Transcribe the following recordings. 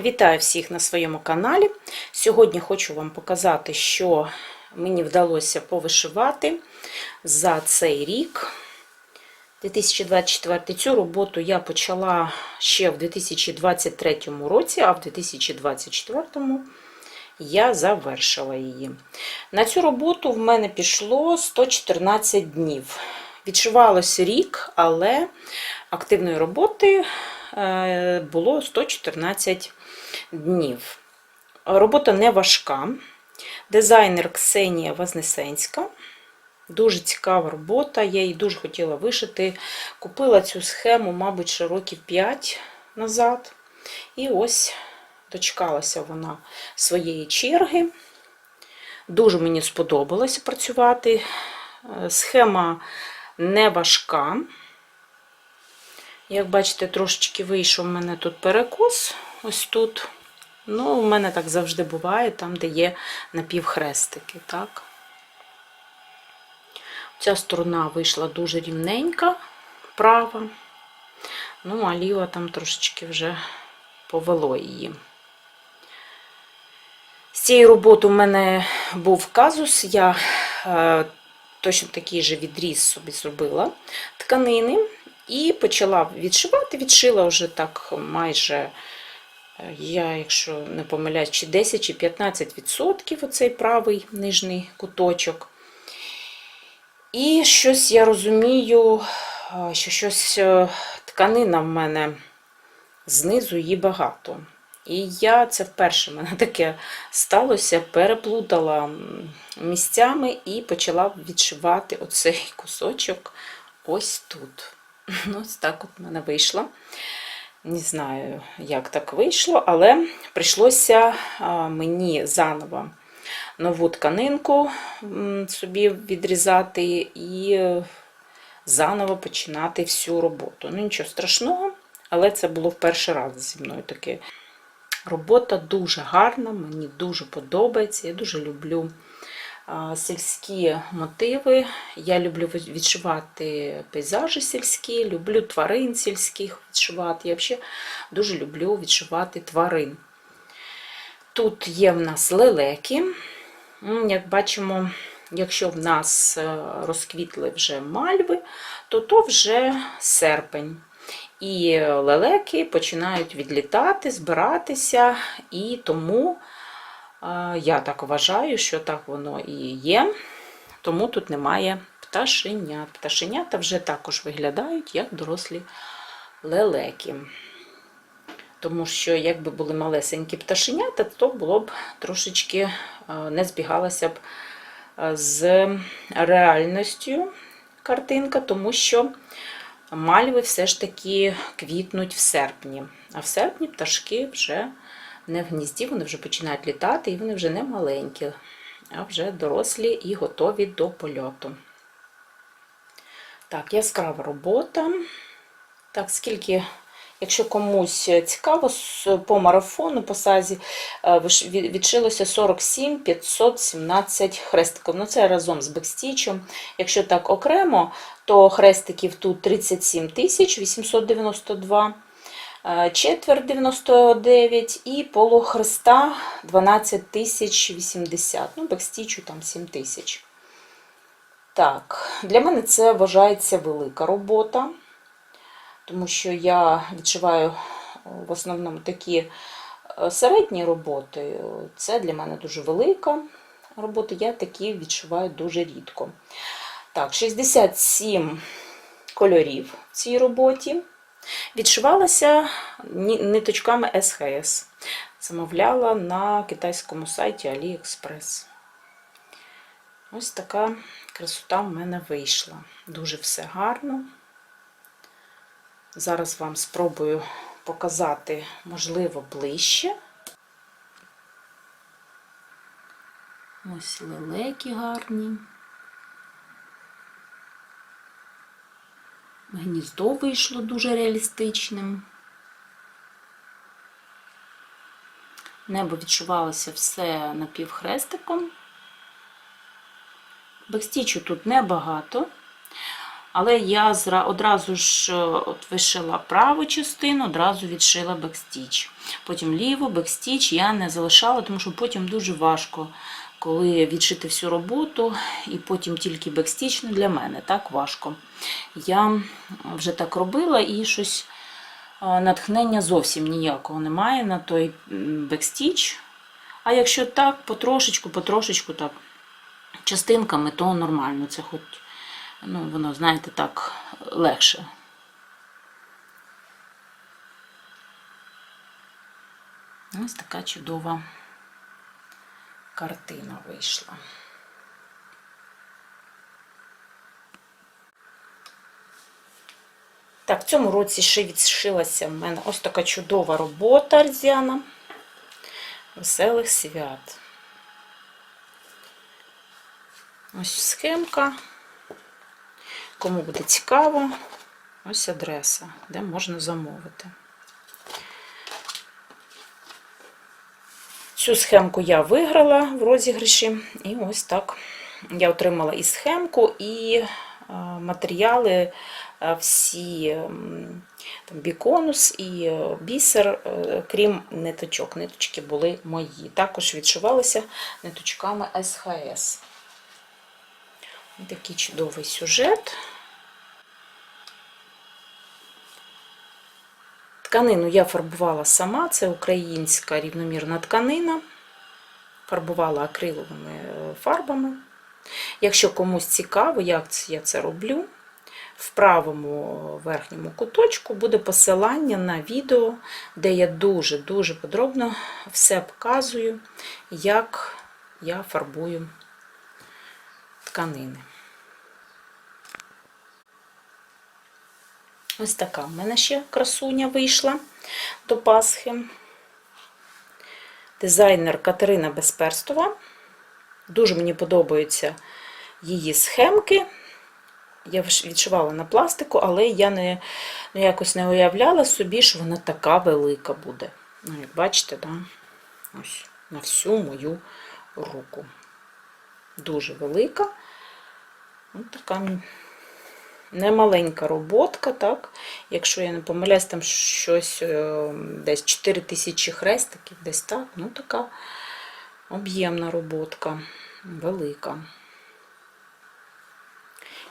Вітаю всіх на своєму каналі. Сьогодні хочу вам показати, що мені вдалося повишивати за цей рік. 2024 цю роботу я почала ще в 2023 році, а в 2024 я завершила її. На цю роботу в мене пішло 114 днів. Відшивалося рік, але активної роботи було 114 днів. Робота не важка. Дизайнер Ксенія Вознесенська. Дуже цікава робота, я її дуже хотіла вишити. Купила цю схему, мабуть, ще років 5 назад. І ось дочекалася вона своєї черги. Дуже мені сподобалося працювати. Схема не важка. Як бачите, трошечки вийшов у мене тут перекос, ось тут. Ну, у мене так завжди буває, там, де є напівхрестики. так. Ця сторона вийшла дуже рівненька, права. Ну, а ліва там трошечки вже повело її. З цієї роботи у мене був казус, я е, точно такий же відріз собі зробила тканини і почала відшивати, відшила вже так майже, я, якщо не помиляюсь, чи 10 чи 15% оцей правий нижній куточок. І щось я розумію, що щось тканина в мене знизу її багато. І я це вперше мене таке сталося, переплутала місцями і почала відшивати оцей кусочок ось тут. Ось так от в мене вийшло. Не знаю, як так вийшло, але прийшлося мені заново нову тканинку собі відрізати і заново починати всю роботу. Ну, нічого страшного, але це було в перший раз зі мною таке. Робота дуже гарна, мені дуже подобається. Я дуже люблю сільські мотиви. Я люблю відшивати пейзажі сільські, люблю тварин сільських відшивати. Я взагалі дуже люблю відшивати тварин. Тут є в нас лелеки. Як бачимо, якщо в нас е, розквітли вже мальви, то то вже серпень. І лелеки починають відлітати, збиратися, і тому я так вважаю, що так воно і є, тому тут немає пташенят. Пташенята вже також виглядають як дорослі лелеки. Тому що, якби були малесенькі пташенята, то було б трошечки не збігалося б з реальністю картинка, тому що мальви все ж таки квітнуть в серпні. А в серпні пташки вже не в гнізді, вони вже починають літати, і вони вже не маленькі, а вже дорослі і готові до польоту. Так, яскрава робота. Так, скільки, якщо комусь цікаво, по марафону, по сазі відшилося 47 517 хрестиків. Ну, це разом з бекстічем. Якщо так окремо, то хрестиків тут 37 892 четверть 99 і полухреста 12 тисяч 80. Ну, бекстічу там 7 тисяч. Так, для мене це вважається велика робота, тому що я відчуваю в основному такі е, середні роботи. Це для мене дуже велика робота, я такі відчуваю дуже рідко. Так, 67 кольорів в цій роботі. Відшивалася ниточками СХС. Замовляла на китайському сайті AliExpress. Ось така красота в мене вийшла. Дуже все гарно. Зараз вам спробую показати, можливо, ближче. Ось лелеки гарні. Гніздо вийшло дуже реалістичним. Небо відчувалося все напівхрестиком. Бекстічу тут небагато, Але я одразу ж е, от вишила праву частину, одразу відшила бекстіч. Потім ліву, бекстіч я не залишала, тому що потім дуже важко, коли відшити всю роботу, і потім тільки бекстіч ну, для мене так важко. Я вже так робила і щось натхнення зовсім ніякого немає на той бекстіч. А якщо так, потрошечку, потрошечку, так, частинками, то нормально. Це хоч, ну, воно, знаєте, так легше. Ось така чудова картина вийшла. Так, в цьому році ще відшилася в мене ось така чудова робота різдвяна. Веселих свят. Ось схемка. Кому буде цікаво, ось адреса, де можна замовити. Цю схемку я виграла в розіграші, і ось так я отримала і схемку, і е, матеріали е, всі там, біконус і е, бісер, крім ниточок. Ниточки були мої. Також відшивалися ниточками СХС. Такий чудовий сюжет. Тканину я фарбувала сама, це українська рівномірна тканина. Фарбувала акриловими е, фарбами. Якщо комусь цікаво, як я це роблю, в правому верхньому куточку буде посилання на відео, де я дуже-дуже подробно все показую, як я фарбую тканини. Ось така в мене ще красуня вийшла до Пасхи. Дизайнер Катерина Безперстова. Дуже мені подобаються її схемки. Я відшивала на пластику, але я не, ну, якось не уявляла собі, що вона така велика буде. Ну, як бачите, да? ось на всю мою руку. Дуже велика. Ось така немаленька роботка, так? Якщо я не помиляюсь, там щось е, десь 4 тисячі хрестиків, десь так. Ну, така об'ємна роботка, велика.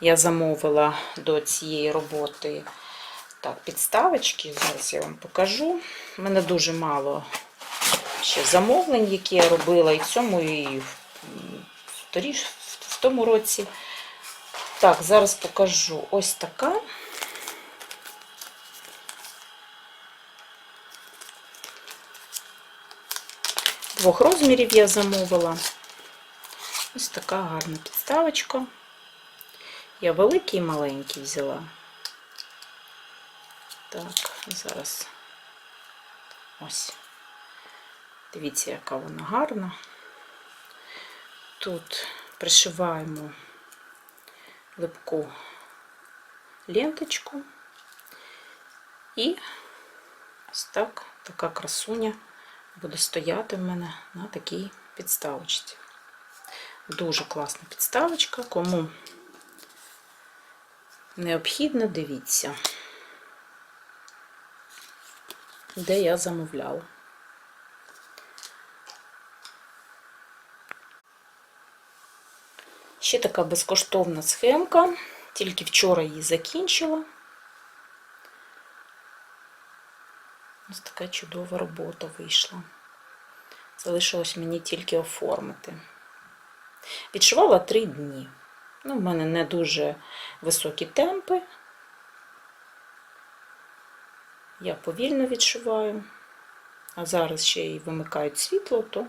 Я замовила до цієї роботи так, підставочки. Зараз я вам покажу. У мене дуже мало ще замовлень, які я робила і в цьому, і в, тому році. Так, зараз покажу ось така. Двох розмірів я замовила. Ось така гарна підставочка. Я великий і маленький взяла. Так, зараз ось. Дивіться, яка вона гарна. Тут пришиваємо липку ленточку. І ось так, така красуня буде стояти в мене на такій підставочці. Дуже класна підставочка. Кому необхідно, дивіться, де я замовляла. Ще така безкоштовна схемка, тільки вчора її закінчила. Ось така чудова робота вийшла. Залишилось мені тільки оформити. Відшивала три дні. Ну, в мене не дуже високі темпи. Я повільно відшиваю. А зараз ще й вимикають світло, то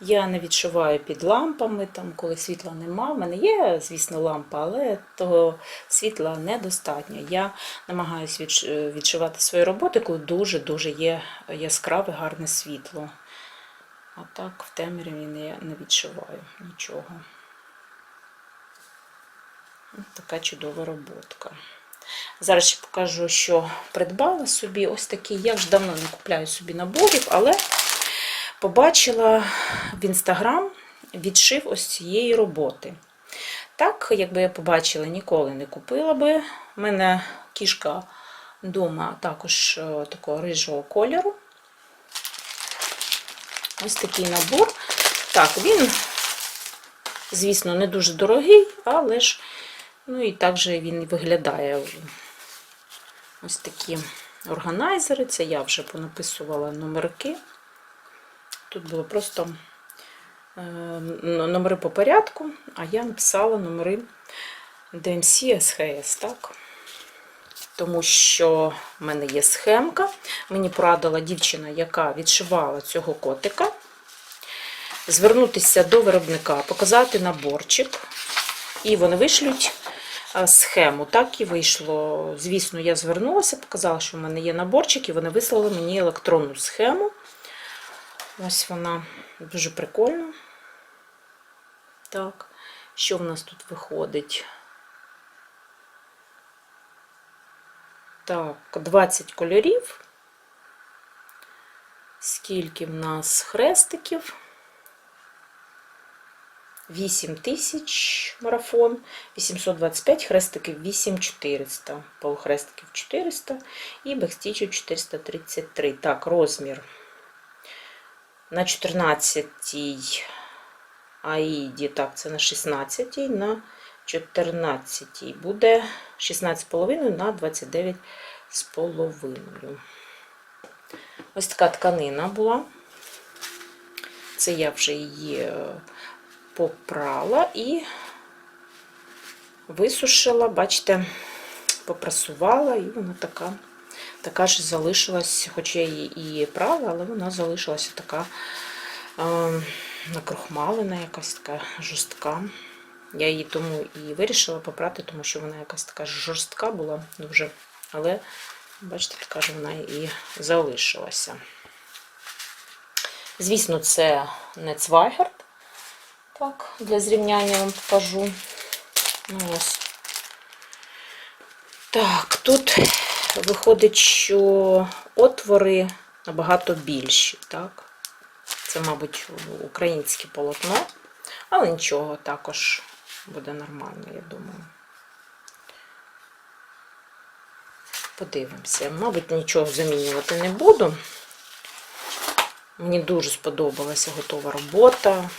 я не відшиваю під лампами, там, коли світла нема. У мене є, звісно, лампа, але того світла недостатньо. Я намагаюся відш- відшивати свої роботи, коли дуже-дуже є яскраве, гарне світло. А так в темряві не, не відшиваю нічого. Така чудова роботка. Зараз ще покажу, що придбала собі ось такий. Я вже давно не купляю собі наборів, але побачила в інстаграм відшив ось цієї роботи. Так, якби я побачила, ніколи не купила би. У мене кішка вдома також е, такого рижого кольору. Ось такий набор. Так, він, звісно, не дуже дорогий, але ж, ну і так же він виглядає. Ось такі органайзери. Це я вже понаписувала номерки. Тут було просто е, номери по порядку, а я написала номери DMC SHS, так? Тому що в мене є схемка. Мені порадила дівчина, яка відшивала цього котика. Звернутися до виробника, показати наборчик, і вони вишлють е, схему. Так і вийшло. Звісно, я звернулася, показала, що в мене є наборчик, і вони вислали мені електронну схему. Ось вона дуже прикольна. Так, що в нас тут виходить? Так, 20 кольорів. Скільки в нас хрестиків? 8 тисяч марафон, 825 хрестиків 8400, полухрестиків 400 і бекстічів 433. Так, розмір на 14 аїді, так, це на 16, на 14 буде 16,5 на 29,5. Ось така тканина була. Це я вже її е, попрала і висушила, бачите, попрасувала, і вона така, така ж залишилась, хоч я її і прала, але вона залишилася така е, накрохмалена, якась така жорстка. Я її тому і вирішила попрати, тому що вона якась така жорстка була дуже. Але, бачите, така ж вона і залишилася. Звісно, це не Цвайгерт. Так, для зрівняння вам покажу. Ну, ось. Так, тут виходить, що отвори набагато більші. Так? Це, мабуть, українське полотно, але нічого, також буде нормально, я думаю. Подивимося. Мабуть, нічого замінювати не буду. Мені дуже сподобалася готова робота.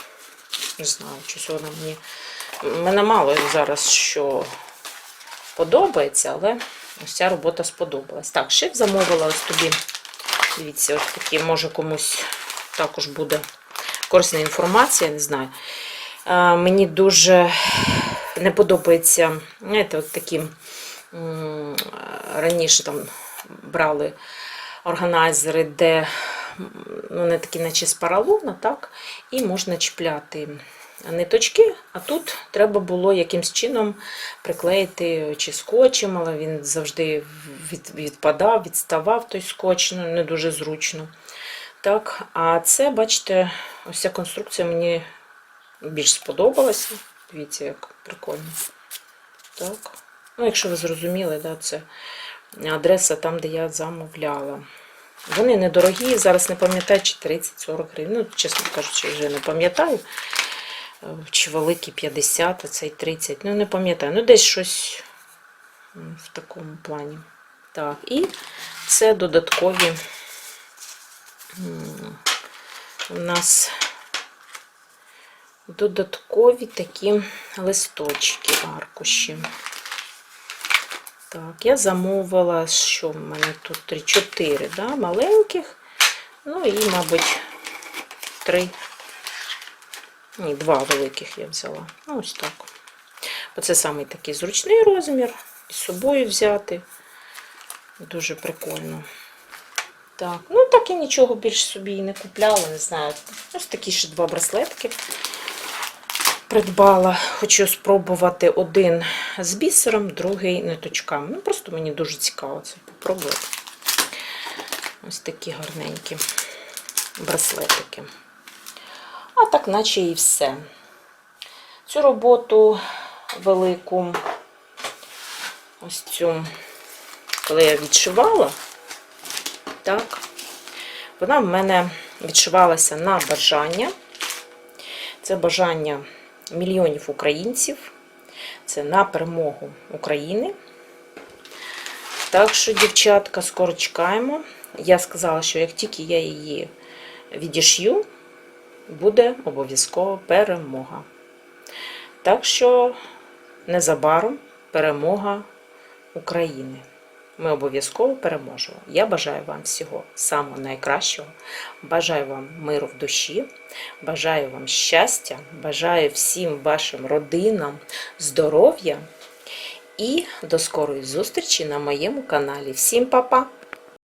Не знаю, щось вона мені. Мене мало зараз що подобається, але ось ця робота сподобалась. Так, шив замовила ось тобі. Дивіться, ось такі, може комусь також буде корисна інформація, не знаю. А, мені дуже не подобається, знаєте, от такі раніше там брали органайзери, де ну, не такі, наче з так, і можна чіпляти ниточки, а тут треба було якимсь чином приклеїти чи скотчем, але він завжди від, відпадав, відставав той скотч, ну, не дуже зручно. Так, А це, бачите, ось ця конструкція мені більш сподобалася. Дивіться, як прикольно. Так. Ну, якщо ви зрозуміли, да, це адреса там, де я замовляла. Вони недорогі, зараз не пам'ятаю, чи 30-40 гривень. Ну, чесно кажучи, вже не пам'ятаю. Чи великі 50, а цей 30. Ну, не пам'ятаю. Ну, десь щось в такому плані. Так, і це додаткові у нас додаткові такі листочки, аркуші. Так, я замовила, що в мене тут 3-4 да, маленьких, ну і, мабуть, 3, ні, 2 великих я взяла. Ну, ось так. Оце самий такий зручний розмір, з собою взяти. Дуже прикольно. Так, ну так і нічого більше собі і не купляла, не знаю. Ось такі ще два браслетки придбала. Хочу спробувати один з бісером, другий ниточками. Ну, просто мені дуже цікаво це попробувати. Ось такі гарненькі браслетики. А так, наче і все. Цю роботу велику, ось цю, коли я відшивала, так, вона в мене відшивалася на бажання. Це бажання мільйонів українців. Це на перемогу України. Так що, дівчатка, скоро чекаємо. Я сказала, що як тільки я її відішью, буде обов'язково перемога. Так що незабаром перемога України. Ми обов'язково переможемо. Я бажаю вам всього самого найкращого. Бажаю вам миру в душі, бажаю вам щастя, бажаю всім вашим родинам здоров'я і до скорої зустрічі на моєму каналі. Всім па-па!